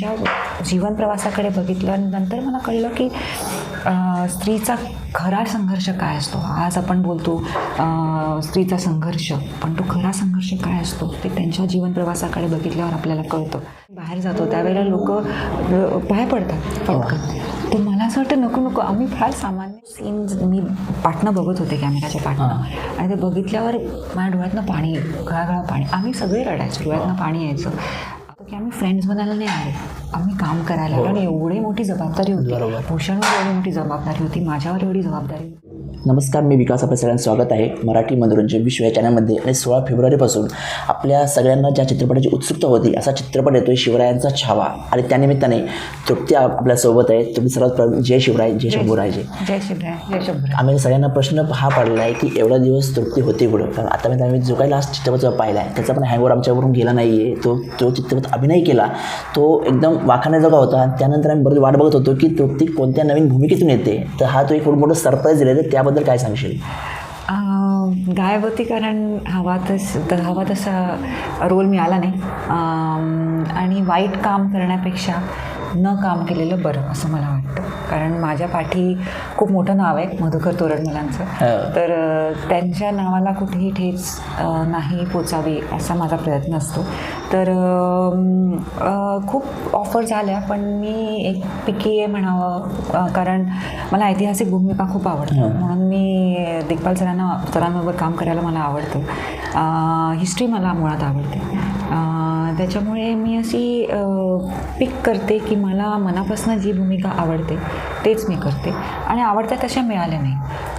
त्यांच्या जीवन प्रवासाकडे बघितलं नंतर मला कळलं की स्त्रीचा खरा संघर्ष काय असतो? आज आपण बोलतो स्त्रीचा संघर्ष पण तो खरा संघर्ष काय असतो? ते त्यांच्या जीवन प्रवासाकडे बघितल्यावर आपल्याला कळतं. बाहेर जातो त्यावेळेला लोक पाय पडतात पटकन. तर मला असं वाटतं नको नको आम्ही फार सामान्य सीन्स मी पाटणं बघत होते कॅमेराच्या पाटणं. आणि ते बघितल्यावर माझ्या डोळ्यातनं पाणी गळागळा पाणी आम्ही सगळे रडायचो डोळ्यातनं पाणी यायचं. की आम्ही फ्रेंड्स बनायला नाही आले. आम्ही काम करायला आलो आणि एवढी मोठी जबाबदारी होती. भूषणवर एवढी मोठी जबाबदारी होती. माझ्यावर एवढी जबाबदारी होती. नमस्कार मी विकास आपल्या सगळ्यांचं स्वागत आहे. मराठी मनोरंजन विश्व या चॅनलमध्ये आणि सोळा फेब्रुवारीपासून आपल्या सगळ्यांना ज्या चित्रपटाची उत्सुकता होती असा चित्रपट येतोय शिवरायांचा छावा. आणि त्यानिमित्ताने तृप्ती आप- आपल्यासोबत आहे. तुम्ही सर्वात जय शिवराय जय शंभूरायजे जय शिवराय जय शंभूराय. आम्ही सगळ्यांना प्रश्न हा पडला आहे की एवढा दिवस तृप्ती होते कुठं कारण आता मी आम्ही जो काही लास्ट चित्रपट जो पाहिला आहे त्याचा पण हँगवर आमच्यावरून गेला नाही आहे तो तो चित्रपट अभिनय केला. तो एकदम वाखाण्याजोगा होता. त्यानंतर आम्ही बरोबर वाट बघत होतो की तृप्ती कोणत्या नवीन भूमिकेतून येते. तर हा तो एक मोठं सरप्राईज दिला तर त्याबद्दल काय सांगशील? गायवती गायब होती कारण हवा तस त- हवा तसा रोल मिळाला नाही. आणि वाईट काम करण्यापेक्षा न काम केलेलं बरं असं मला वाटतं. कारण माझ्या पाठी खूप मोठं नाव आहे मधुकर तोरडमलांचं हो. तर त्यांच्या नावाला कुठेही ठेच नाही पोचावी असा माझा प्रयत्न असतो. तर खूप ऑफर झाल्या पण मी एक पिकी आहे म्हणावं कारण मला ऐतिहासिक भूमिका खूप आवडतात म्हणून मी दिग्पाल सरांना सरांबरोबर काम करायला मला आवडतं. हिस्ट्री मला मुळात आवडते. त्याच्यामुळे मी अशी पिक करते की मला मनापासून जी भूमिका आवडते तेच मी करते. आणि आवडत्या तशा मिळाल्या नाही.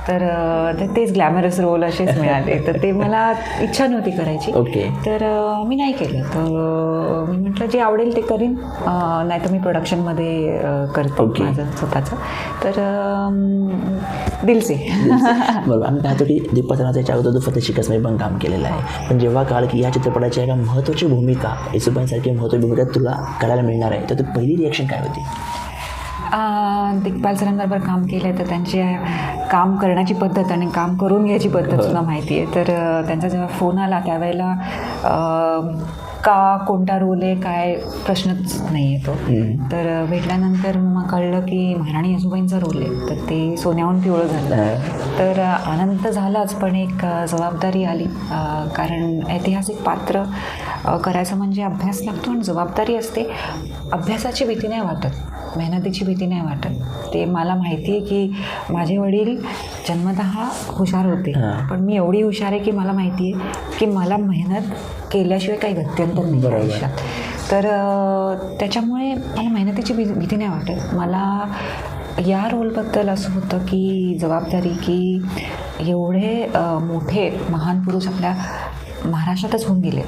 तर तेच ग्लॅमरस रोल असेच मिळाले. तर ते मला इच्छा नव्हती करायची. ओके. तर मी नाही केलं. तर मी म्हटलं जे आवडेल ते करीन. नाही तर मी प्रोडक्शनमध्ये करते Okay. माझं स्वतःचं. तर दिलसे. बरोबर. आम्ही पाहतो की दीपकनाथ याच्या अगोदर फतेह शिकसमध्ये पण काम केलेलं आहे. पण जेव्हा काळ की या चित्रपटाची एका महत्त्वाची भूमिका येसुबाईंसारखी महत्त्वाची भूमिका तुला करायला मिळणार आहे तर तू पहिली रिॲक्शन काय होती? दिग्पाल सरांबरोबर काम केलं तर त्यांचे काम करण्याची पद्धत आणि काम करून घ्यायची पद्धत सुद्धा माहिती आहे. तर त्यांचा जेव्हा फोन आला त्यावेळेला का कोणता रोल आहे काय प्रश्नच नाही येतो तर भेटल्यानंतर मग कळलं की महाराणी आजोबाईंचा रोल आहे. तर ते सोन्याहून पिवळं झालं. तर आनंद झालाच पण एक जबाबदारी आली. कारण ऐतिहासिक पात्र करायचं म्हणजे अभ्यास लागतो आणि जबाबदारी असते. अभ्यासाची भीती नाही वाटत. मेहनतीची भीती नाही वाटत ते मला माहिती आहे की माझे वडील जन्मतः हुशार होते. पण मी एवढी हुशार आहे की मला माहिती आहे की मला मेहनत केल्याशिवाय काही गत्यंतर नाही. आयुष्यात तर त्याच्यामुळे मला मेहनतीची भी भीती नाही वाटत मला या रोलबद्दल असं होतं की जबाबदारी की एवढे मोठे महान पुरुष आपल्या महाराष्ट्रातच होऊन गेले.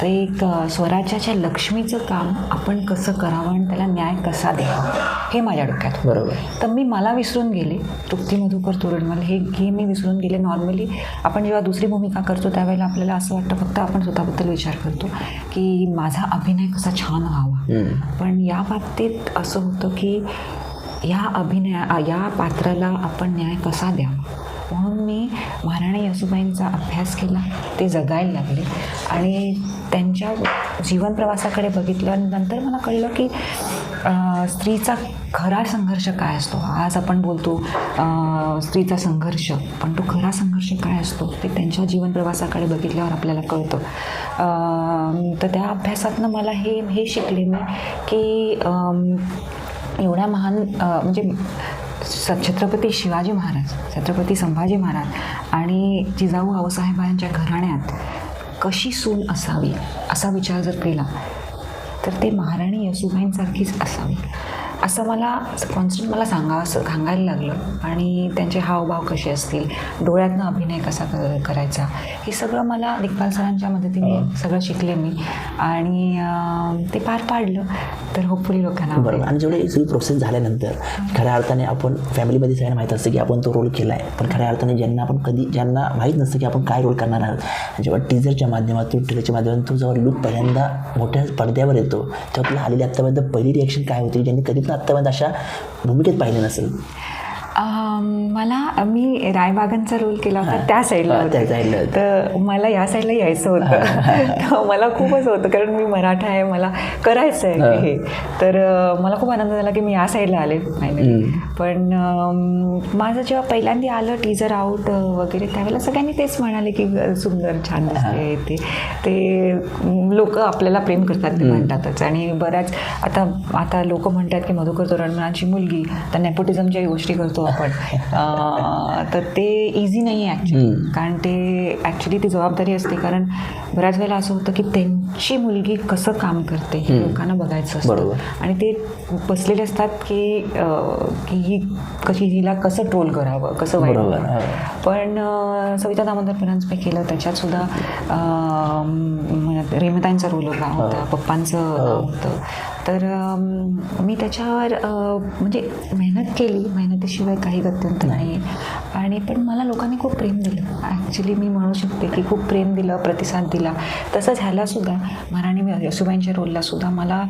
तर एक स्वराज्याच्या लक्ष्मीचं काम आपण कसं करावं आणि त्याला न्याय कसा द्यावा हे माझ्या डोक्यात. बरोबर. तर मी मला विसरून गेले. तृप्ती मधुकर तोरडमल हे हे मी विसरून गेले. नॉर्मली आपण जेव्हा दुसरी भूमिका करतो त्यावेळेला आपल्याला असं वाटतं फक्त आपण स्वतःबद्दल विचार करतो की माझा अभिनय कसा छान व्हावा. पण या बाबतीत असं होतं की या अभिनया या पात्राला आपण न्याय कसा द्यावा? म्हणून मी महाराणी येसुबाईंचा अभ्यास केला ते जगायला लागले. आणि त्यांच्या जीवन प्रवासाकडे बघितलं आणि नंतर मला कळलं की स्त्रीचा खरा संघर्ष काय असतो? आज आपण बोलतो स्त्रीचा संघर्ष पण तो खरा संघर्ष काय असतो? ते त्यांच्या जीवन प्रवासाकडे बघितल्यावर आपल्याला कळतं. तर त्या अभ्यासातनं मला हे हे शिकले मी की एवढ्या महान म्हणजे छत्रपती शिवाजी महाराज छत्रपती संभाजी महाराज आणि जिजाऊ आऊसाहेबांच्या घराण्यात कशी सून असावी असा विचार जर केला तर ते महाराणी यशुबाईंसारखीच असावी. असं मला कॉन्स्टंट मला सांगा असं सांगायला लागलं. आणि त्यांचे हावभाव कसे असतील? डोळ्यातनं अभिनय कसा करायचा? हे सगळं मला दिग्पाल सरांच्या मदतीने सगळं शिकले मी. आणि ते पार पाडलं. तर होपफुली लोकांना. बरोबर. आणि जेवढी सगळी प्रोसेस झाल्यानंतर खऱ्या अर्थाने आपण फॅमिलीमध्ये सगळ्यांना माहीत असतं की आपण तो रोल केला आहे पण खऱ्या अर्थाने ज्यांना आपण कधी ज्यांना माहीत नसतं की आपण काय रोल करणार आहोत. जेव्हा टीजरच्या माध्यमातून ट्रेलरच्या माध्यमातून तो जेव्हा लुक पहिल्यांदा मोठ्या पडद्यावर येतो तेव्हा तुला आलेली आत्तापर्यंत पहिली रिॲक्शन काय होती? ज्यांनी कधी आत्तापर्यंत अशा भूमिकेत पाहिलं नसेल. मला मी रायबागांचा रोल केला होता त्या साईडला होते. तर मला या साईडला यायचं होतं. मला खूपच होतं कारण मी मराठा आहे मला करायचं आहे हे. तर मला खूप आनंद झाला की मी या साईडला आले फायनली पण माझं जेव्हा पहिल्यांदा आलं टीजर आउट वगैरे त्यावेळेला सगळ्यांनी तेच म्हणाले की सुंदर छान दिसते ते. ते लोक आपल्याला प्रेम करतात ते म्हणतातच. आणि बऱ्याच आता आता लोक म्हणतात की मधुकर तोरणमलांची मुलगी तर नेपोटिझमच्या गोष्टी करतो आपण. तर ते इझी नाही आहे ॲक्च्युली कारण ते ॲक्च्युली ती जबाबदारी असते. कारण बऱ्याच वेळेला असं होतं की त्यांची मुलगी कसं काम करते हे लोकांना बघायचं असतं. आणि ते बसलेले असतात की की ही कशी हिला कसं ट्रोल करावं कसं वाईट. पण सविता दामोदर परांजपे केलं. त्याच्यात सुद्धा रेमताईंचा रोल होता होता पप्पांचं होतं. तर मी त्याच्यावर म्हणजे मेहनत केली. मेहनतीशिवाय काही गत्यंतर नाही. आणि पण मला लोकांनी खूप प्रेम दिलं. ॲक्च्युली मी म्हणू शकते की खूप प्रेम दिलं प्रतिसाद दिला. तसं ह्यालासुद्धा महाराणी यशोबाईंच्या रोलला सुद्धा मला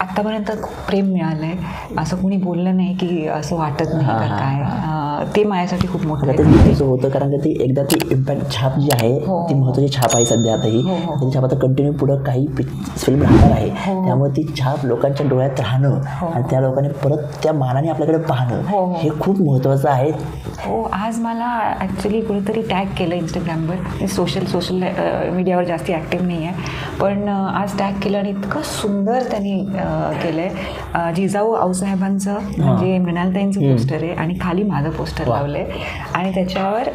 आत्तापर्यंत खूप प्रेम मिळालं आहे असं कुणी बोललं नाही की असं वाटत नाही काय. ते माझ्यासाठी खूप मोठं ते होतं कारण का ती एकदा ती इम्पॅक्ट छाप जी आहे हो. ती महत्त्वाची छाप आहे सध्या आता ही हो, हो. ती छाप आता कंटिन्यू पुढं काही फिल्म राहणार आहे. हो. त्यामुळे ती छाप लोकांच्या डोळ्यात राहणं आणि त्या लोकांनी परत त्या मानाने आपल्याकडे पाहणं हो, हो. हे खूप महत्त्वाचं आहे. हो आज मला ॲक्च्युली कुणीतरी टॅग केलं इंस्टाग्रामवर मी सोशल सोशल मीडियावर जास्ती ॲक्टिव्ह नाही आहे. पण आज टॅग केलं आणि इतकं सुंदर त्यांनी केलं आहे जिजाऊ आऊसाहेबांचं म्हणजे मृणालताईंचं पोस्टर आहे आणि खाली माझं पोस्टर लावलं आहे आणि त्याच्यावर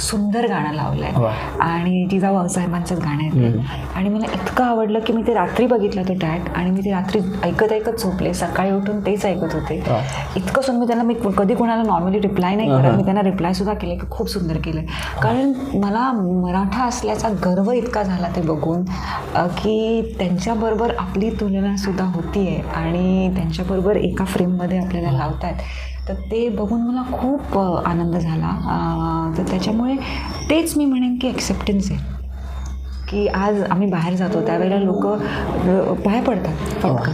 सुंदर गाणं लावलं वा. आहे आणि जिजाऊ आऊसाहेबांचंच गाणं आहे. आणि मला इतकं आवडलं की मी ते रात्री बघितलं तो टॅग आणि मी ते रात्री ऐकत ऐकत झोपले. सकाळी उठून तेच ऐकत होते. इतकं सुंदर मी त्यांना मी कधी कोणाला नॉर्मली रिप्लाय नाही करत. मी त्यांना रिप्लाय सुद्धा केले की खूप सुंदर केलं. कारण मला मराठा असल्याचा गर्व इतका झाला ते बघून की त्यांच्याबरोबर आपली तुलना सुद्धा होती आहे आणि त्यांच्याबरोबर एका फ्रेममध्ये आपल्याला लावतात तर ते बघून मला खूप आनंद झाला. तर त्याच्यामुळे तेच मी म्हणेन की ॲक्सेप्टन्स आहे. की आज आम्ही बाहेर जातो त्यावेळेला लोक पाय पडतात पटकन.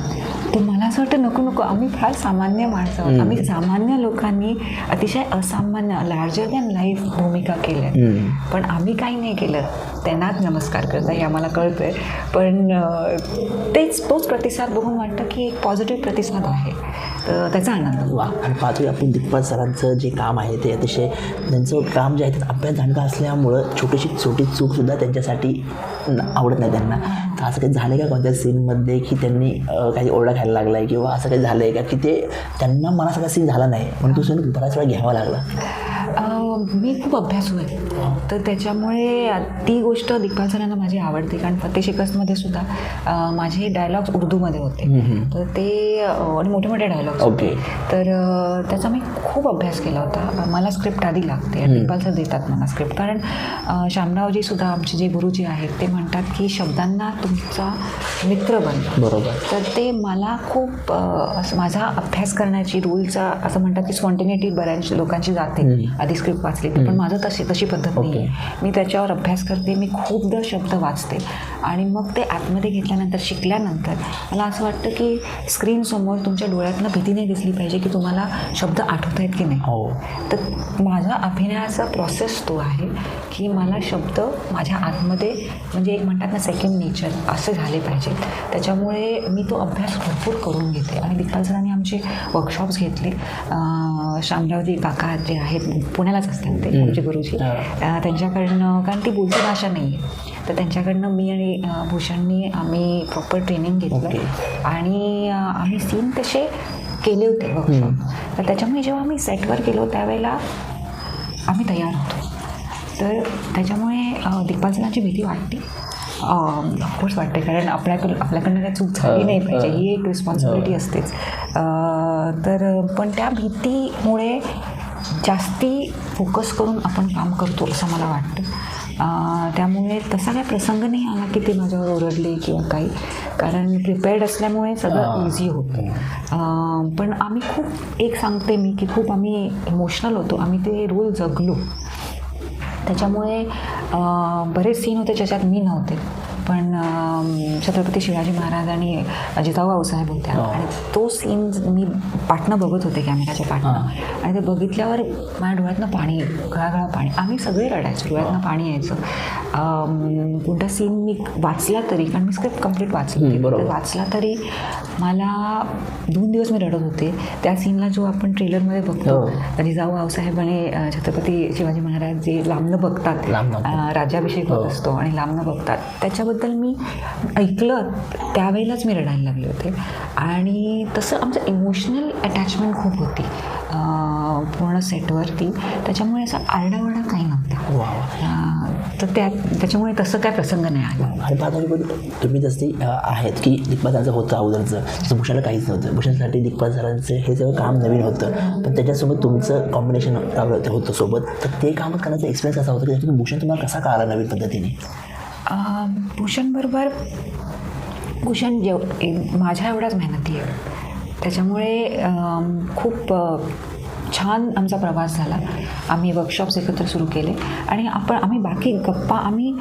तर मला असं वाटतं नको नको. आम्ही फार सामान्य माणसं आहोत. आम्ही सामान्य लोकांनी अतिशय असामान्य लार्जर दॅन लाईफ भूमिका केल्या पण आम्ही काही नाही केलं. त्यांनाच नमस्कार करता हे आम्हाला कळतंय. पण तेच तोच प्रतिसाद बघून वाटतं की एक पॉझिटिव्ह प्रतिसाद आहे. तर त्याचा आनंद वा आणि पाचवी आपण दिग्पाल सरांचं जे काम आहे ते अतिशय त्यांचं काम जे आहे ते अभ्यास जाणका असल्यामुळं छोटीशी छोटी चूकसुद्धा त्यांच्यासाठी न- आवडत नाही त्यांना. तर असं काही झालं का कोणत्या सीनमध्ये की त्यांनी काही ओरडा खायला लागला आहे किंवा असं काही झालं आहे का की ते त्यांना मनासारखा सीन झाला नाही म्हणून तो सीन बराच वेळा घ्यावा लागला? मी खूप अभ्यासू आहे. तर त्याच्यामुळे ती गोष्ट दिग्पाल सरांना माझी आवडते. कारण फतेह शिकस्तमध्ये सुद्धा माझे डायलॉग्स उर्दूमध्ये होते. तर ते आणि मोठे मोठे डायलॉग्स Okay. तर त्याचा मी खूप अभ्यास केला होता. मला स्क्रिप्ट आधी लागते. आणि दिग्पाल सर देतात मला स्क्रिप्ट कारण अं, शामरावजी सुद्धा आमचे जे गुरुजी आहेत ते म्हणतात की शब्दांना तुमचा मित्र बनवा. बरोबर. तर ते मला खूप असं माझा अभ्यास करण्याची रूलचा असं म्हणतात की स्पॉन्टिनिटी बऱ्याच लोकांची जाते. आधी स्क्रिप्ट वाचली तर पण माझं तशी तशी पद्धत नाही आहे मी त्याच्यावर अभ्यास करते मी खूपदा शब्द वाचते. आणि मग ते ॲपमध्ये घेतल्यानंतर शिकल्यानंतर मला असं वाटतं की स्क्रीनसमोर तुमच्या डोळ्यातनं भीती नाही दिसली पाहिजे की तुम्हाला शब्द आठवत आहेत की नाही. हो. तर माझा अभिनयाचा प्रोसेस तो आहे की मला शब्द माझ्या आतमध्ये म्हणजे एक म्हणतात ना सेकंड नेचर असे झाले पाहिजे त्याच्यामुळे मी तो अभ्यास भरपूर करून घेते. आणि दिग्पाल सरांनी आमचे वर्कशॉप्स घेतले. अं, शामरावजी काका जे आहेत पुण्यालाच असतात ते आमचे गुरुजी. त्यांच्याकडनं कारण ती बोलती भाषा नाही आहे तर त्यांच्याकडनं मी आणि भूषणनी आम्ही प्रॉपर ट्रेनिंग घेतलं. आणि आम्ही सीन तसे केले होते वर्कशॉप तर त्याच्यामुळे जेव्हा आम्ही सेटवर गेलो त्यावेळेला आम्ही तयार होतो. तर त्याच्यामुळे सरांची भीती वाटते. ऑफकोर्स वाटते कारण आपल्याकडं आपल्याकडनं काही चूक झाली नाही पाहिजे. ही एक रिस्पॉन्सिबिलिटी असतेच. तर पण त्या भीतीमुळे जास्ती फोकस करून आपण काम करतो असं मला वाटतं. त्यामुळे तसा काही प्रसंग नाही आला की ते माझ्यावर ओरडले किंवा काही. कारण प्रिपेअर्ड असल्यामुळे सगळं इझी होतं. पण आम्ही खूप एक सांगते मी की खूप आम्ही इमोशनल होतो. आम्ही ते रोल जगलो. त्याच्यामुळे बरेच सीन होते ज्याच्यात मी नव्हते. पण छत्रपती शिवाजी महाराज आणि जिजाऊ भाऊसाहेब होत्या हो. आणि तो सीन मी पाटणं बघत होते कॅमेराच्या पाटणं. आणि ते बघितल्यावर माझ्या डोळ्यातनं पाणी गळागळा पाणी. आम्ही सगळे रडायचो डोळ्यातनं पाणी यायचं. कोणता सीन मी वाचला तरी कारण मी स्क्रिप्ट कंप्लीट वाचली वाचला तरी मला दोन दिवस मी रडत होते. त्या सीनला जो आपण ट्रेलरमध्ये बघतो हो. जिजाऊ भाऊसाहेब आणि छत्रपती शिवाजी महाराज जे लांबनं बघतात राज्याभिषेक होत हो. असतो आणि लांबनं बघतात त्याच्याबद्दल मी ऐकलं त्यावेळेलाच मी रडायला लागले होते. आणि तसं आमचं इमोशनल अटॅचमेंट खूप होती पूर्ण सेटवरती त्याच्यामुळे असं आरडाओरडा काही नव्हता. तर त्या त्याच्यामुळे तसं काय प्रसंग नाही आला. आणि पाहता पण तुम्ही जसे आहेत की दिग्पाजांचं होतं अगोदरचं तसं भूषणाला काहीच नव्हतं. भूषणसाठी दिग्पाज सरांचं हे सगळं काम नवीन होतं. पण त्याच्यासोबत तुमचं कॉम्बिनेशन होतं सोबत. तर ते काम करण्याचा एक्सपिरियन्स असा होता? की भूषण तुम्हाला कसा कळाला नवीन पद्धतीने? भूषणबरोबर भूषण जेव माझ्या एवढाच मेहनती आहे त्याच्यामुळे खूप छान आमचा प्रवास झाला. आम्ही वर्कशॉप्स एकत्र सुरू केले. आणि आपण आम्ही बाकी गप्पा आम्ही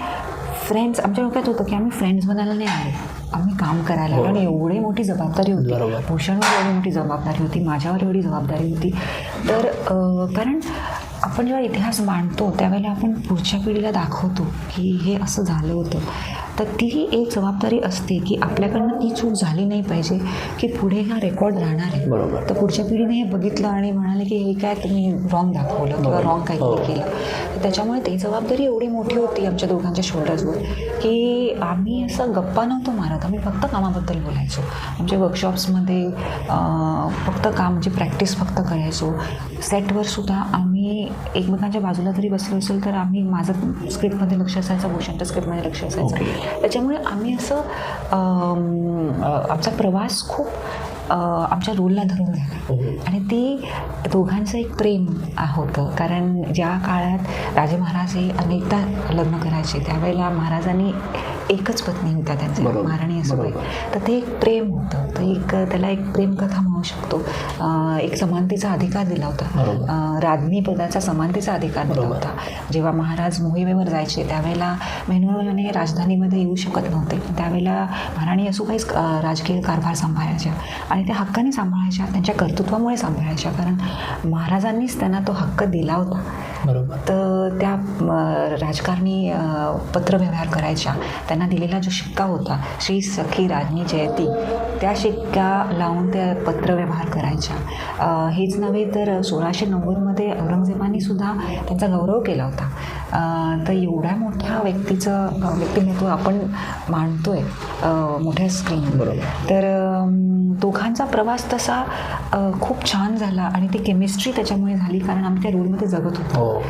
फ्रेंड्स आमच्या डोक्यात होतं की आम्ही फ्रेंड्स बनायला नाही आलो. आम्ही काम करायला आणि एवढी मोठी जबाबदारी होती. भूषणवर एवढी मोठी जबाबदारी होती. माझ्यावर एवढी जबाबदारी होती. तर कारण आपण जेव्हा इतिहास मांडतो त्यावेळेला आपण पुढच्या पिढीला दाखवतो की हे असं झालं होतं. तर ती एक जबाबदारी असते की आपल्याकडनं ती चूक झाली नाही पाहिजे की पुढे हा रेकॉर्ड राहणार आहे. बरोबर. तर पुढच्या पिढीने हे बघितलं आणि म्हणाले की हे काय तुम्ही रॉंग दाखवलं किंवा रॉंग काहीतरी केलं. तर त्याच्यामुळे ती जबाबदारी एवढी मोठी होती आमच्या दोघांच्या शोल्डर्सवर की आम्ही असं गप्पा नव्हतो मारत. आम्ही फक्त कामाबद्दल बोलायचो. आमच्या वर्कशॉप्समध्ये फक्त काम म्हणजे प्रॅक्टिस फक्त करायचो. सेटवर सुद्धा आम्ही एकमेकांच्या बाजूला जरी बसलो असेल तर आम्ही माझं स्क्रिप्टमध्ये लक्ष असायचं भूषणच्या स्क्रिप्टमध्ये लक्ष असायचं. त्याच्यामुळे आम्ही असं आमचा प्रवास खूप आमच्या रोलला धरून झाला आणि ती दोघांचं एक प्रेम होतं. कारण ज्या काळात राजे महाराज हे अनेकदा लग्न करायचे त्यावेळेला महाराजांनी एकच पत्नी होत्या बरोबर. महाराणी असं तर ते एक प्रेम होतं. तर एक त्याला एक प्रेमकथा म्हणू शकतो. एक समानतेचा अधिकार दिला होता. राज्ञी पदाचा समानतेचा अधिकार दिला. होता. जेव्हा महाराज मोहिमेवर जायचे त्यावेळेला मेनुवराने राजधानीमध्ये येऊ शकत नव्हते. त्यावेळेला महाराणी असुकाहीच अं, राजकीय कारभार सांभाळायच्या आणि त्या हक्काने सांभाळायच्या त्यांच्या कर्तृत्वामुळे सांभाळायच्या. कारण महाराजांनीच त्यांना तो हक्क दिला होता. बरोबर. तर त्या राजकारणी पत्रव्यवहार करायच्या. त्यांना दिलेला जो शिक्का होता श्री सखी राज्ञी जयती त्या शिक्का लावून त्या पत्रव्यवहार करायच्या. हेच नव्हे तर सोळाशे नव्वदमध्ये औरंगजेबाने सुद्धा त्यांचा गौरव केला होता. तर एवढ्या मोठ्या व्यक्तीचं व्यक्तिमत्व आपण मांडतोय अ, मोठ्या स्क्रीनवर. तर दोघांचा प्रवास तसा खूप छान झाला आणि ती केमिस्ट्री त्याच्यामुळे झाली कारण आम्ही त्या रोलमध्ये जगत होतो. हो.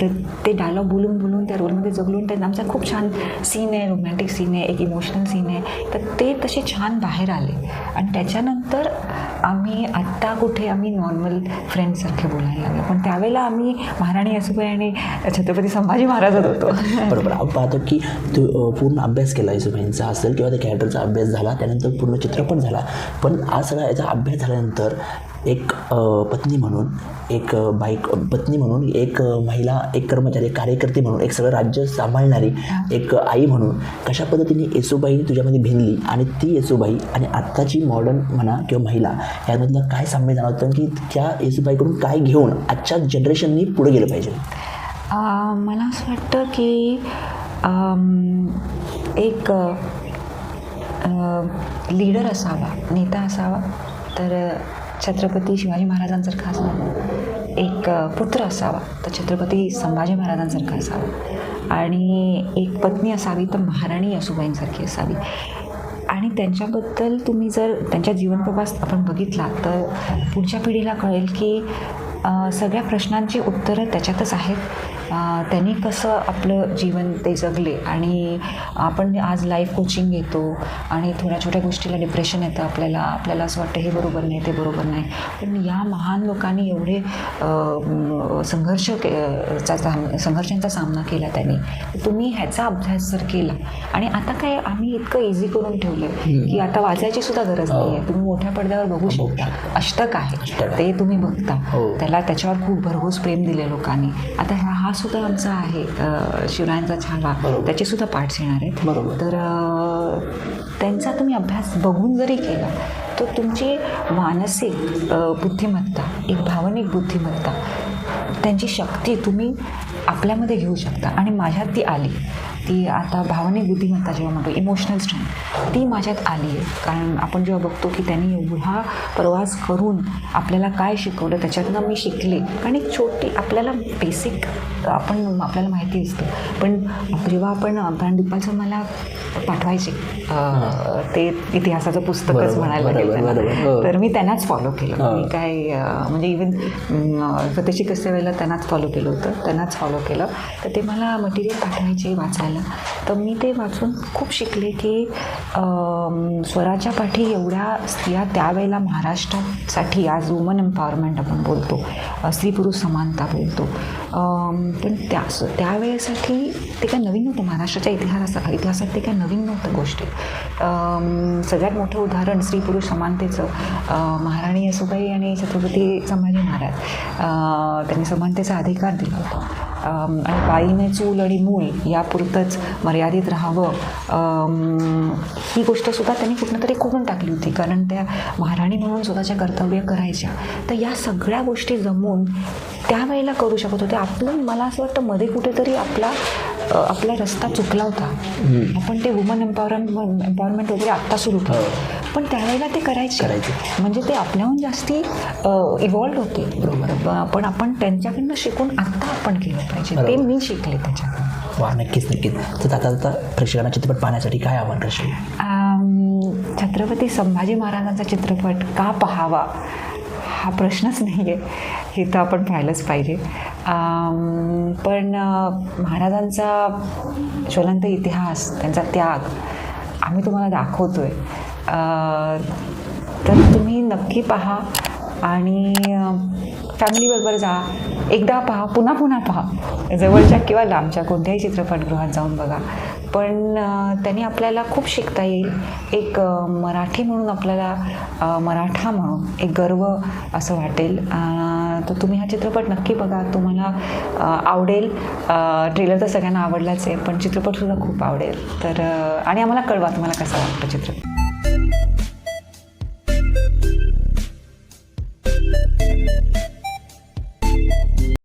तर ते डायलॉग बोलून बोलून त्या रोलमध्ये जगलून त्यांना आमचा खूप छान सीन आहे रोमॅन्टिक सीन आहे एक इमोशनल सीन आहे. तर ते तसे छान बाहेर आले. आणि त्याच्यानंतर आम्ही आत्ता कुठे आम्ही नॉर्मल फ्रेंडसारखे बोलायला लागलो. पण त्यावेळेला आम्ही महाराणी असुबाई आणि छत्रपती संभाजी महाराजात होतो. बरोबर. आपण पाहतो की तू पूर्ण अभ्यास केला येसुबाईंचा असेल किंवा त्या कॅरेक्टरचा अभ्यास झाला त्यानंतर पूर्ण चित्रपट झाला. पण आज सगळा याचा अभ्यास झाल्यानंतर एक पत्नी म्हणून एक बाईक पत्नी म्हणून एक महिला एक कर्मचारी एक कार्यकर्ती म्हणून एक सगळं राज्य सांभाळणारी एक आई म्हणून कशा पद्धतीने येसुबाई तुझ्यामध्ये भिनली आणि ती येसुबाई आणि आत्ताची मॉडर्न म्हणा किंवा महिला यामधलं काय साम्य जाणवतं? की त्या येसुबाईकडून काय घेऊन आजच्या जनरेशननी पुढे गेलं पाहिजे? मला असं वाटतं की एक लीडर असावा नेता असावा तर छत्रपती शिवाजी महाराजांसारखा असावा. एक पुत्र असावा तर छत्रपती संभाजी महाराजांसारखा असावा. आणि एक पत्नी असावी तर महाराणी असुबाईंसारखी असावी. आणि त्यांच्याबद्दल तुम्ही जर त्यांच्या जीवनप्रवास आपण बघितला तर पुढच्या पिढीला कळेल की सगळ्या प्रश्नांची उत्तरं त्याच्यातच आहेत. त्यांनी कसं आपलं जीवन ते जगले आणि आपण आज लाईफ कोचिंग घेतो आणि थोड्या छोट्या गोष्टीला डिप्रेशन येतं आपल्याला आपल्याला असं वाटतं हे बरोबर नाही ते बरोबर नाही. पण या महान लोकांनी एवढे संघर्ष के- चा संघर्षांचा सामना केला त्यांनी. तुम्ही ह्याचा अभ्यास जर केला आणि आता काय आम्ही इतकं इझी करून ठेवलं की आता वाचायची सुद्धा गरज नाही आहे तुम्ही मोठ्या पडद्यावर बघू शकता. अष्टक आहे. ते तुम्ही बघता. हो. त्याला त्याच्यावर खूप भरघोस प्रेम दिले लोकांनी. आता हा हा सुद्धा आमचा आहे शिवरायांचा छावा. त्याचे सुद्धा पार्ट्स येणार आहेत. तर त्यांचा तुम्ही अभ्यास बघून जरी केला तर तुमची मानसिक बुद्धिमत्ता एक भावनिक बुद्धिमत्ता त्यांची शक्ती तुम्ही आपल्यामध्ये घेऊ शकता. आणि माझ्यात ती आली. ती आता भावनिक बुद्धिमत्ता जेव्हा म्हणतो इमोशनल स्ट्रेंथ ती माझ्यात आली आहे. कारण आपण जेव्हा बघतो की त्यांनी एवढा प्रवास करून आपल्याला काय शिकवलं त्याच्यातनं मी शिकले. आणि एक छोटी आपल्याला बेसिक आपण आपल्याला माहिती असतं. पण जेव्हा आपण प्राणदीपाल सर मला पाठवायचे ते इतिहासाचं पुस्तकच म्हणायला हो. तर मी त्यांनाच फॉलो केलं. मी काय म्हणजे इवन स्वतःची कसल्या वेळेला त्यांनाच फॉलो केलं होतं. त्यांनाच फॉलो केलं. तर ते मला मटेरियल पाठवायचे वाचायला तर मी ते वाचून खूप शिकले की अम, स्वराच्या पाठी एवढ्या स्त्रिया त्यावेळेला महाराष्ट्रासाठी आज वुमन एम्पॉवरमेंट आपण बोलतो स्त्री पुरुष समानता बोलतो. पण त्या त्यावेळेसाठी ते काय नवीन नव्हतं महाराष्ट्राच्या इतिहासा इतिहासात ते काय नवीन नव्हतं गोष्टी. सगळ्यात मोठं उदाहरण स्त्री पुरुष समानतेचं महाराणी येसुबाई आणि छत्रपती संभाजी महाराज. त्यांनी समानतेचा अधिकार दिला होता. आणि बाईने चूल आणि मूल यापुरतंच मर्यादित राहावं. ही गोष्टसुद्धा त्यांनी कुठनं तरी करून टाकली होती. कारण त्या महाराणी म्हणून स्वतःच्या कर्तव्य करायच्या. तर या सगळ्या गोष्टी जमून त्यावेळेला करू शकत होते. आपलं मला असं वाटतं मध्ये कुठेतरी आपला आपला रस्ता चुकला होता. आपण ते वुमन एम्पॉवरमेंट एम्पॉवरमेंट वगैरे आत्ता सुरू केलं. पण त्यावेळेला ते करायचे. म्हणजे ते आपल्याहून जास्ती इव्हॉल्ड होते. ब- पण आपण त्यांच्याकडनं शिकून आत्ता आपण केलं पाहिजे. ते बरोबर. मी शिकले त्याच्याकडून. वा नक्कीच नक्कीच. तर आता आता प्रेक्षकांना चित्रपट पाहण्यासाठी काय आव्हान करशील? छत्रपती संभाजी महाराजांचा चित्रपट का पाहावा? हा प्रश्नच नाही आहे हे तर आपण पाहिलंच पाहिजे. पण महाराजांचा ज्वलंत इतिहास त्यांचा त्याग आम्ही तुम्हाला दाखवतो आहे तर तुम्ही नक्की पहा आणि फॅमिलीबरोबर जा. एकदा पहा पुन्हा पुन्हा पहा. जवळच्या किंवा लांबच्या कोणत्याही चित्रपटगृहात जाऊन बघा. पण त्यांनी आपल्याला खूप शिकता येईल. एक मराठी म्हणून आपल्याला मराठा म्हणून एक गर्व असं वाटेल. तर तुम्ही हा चित्रपट नक्की बघा. तुम्हाला आवडेल. ट्रेलर तर सगळ्यांना आवडलाच आहे पण चित्रपटसुद्धा खूप आवडेल. तर आणि आम्हाला कळवा तुम्हाला कसा वाटतो चित्रपट.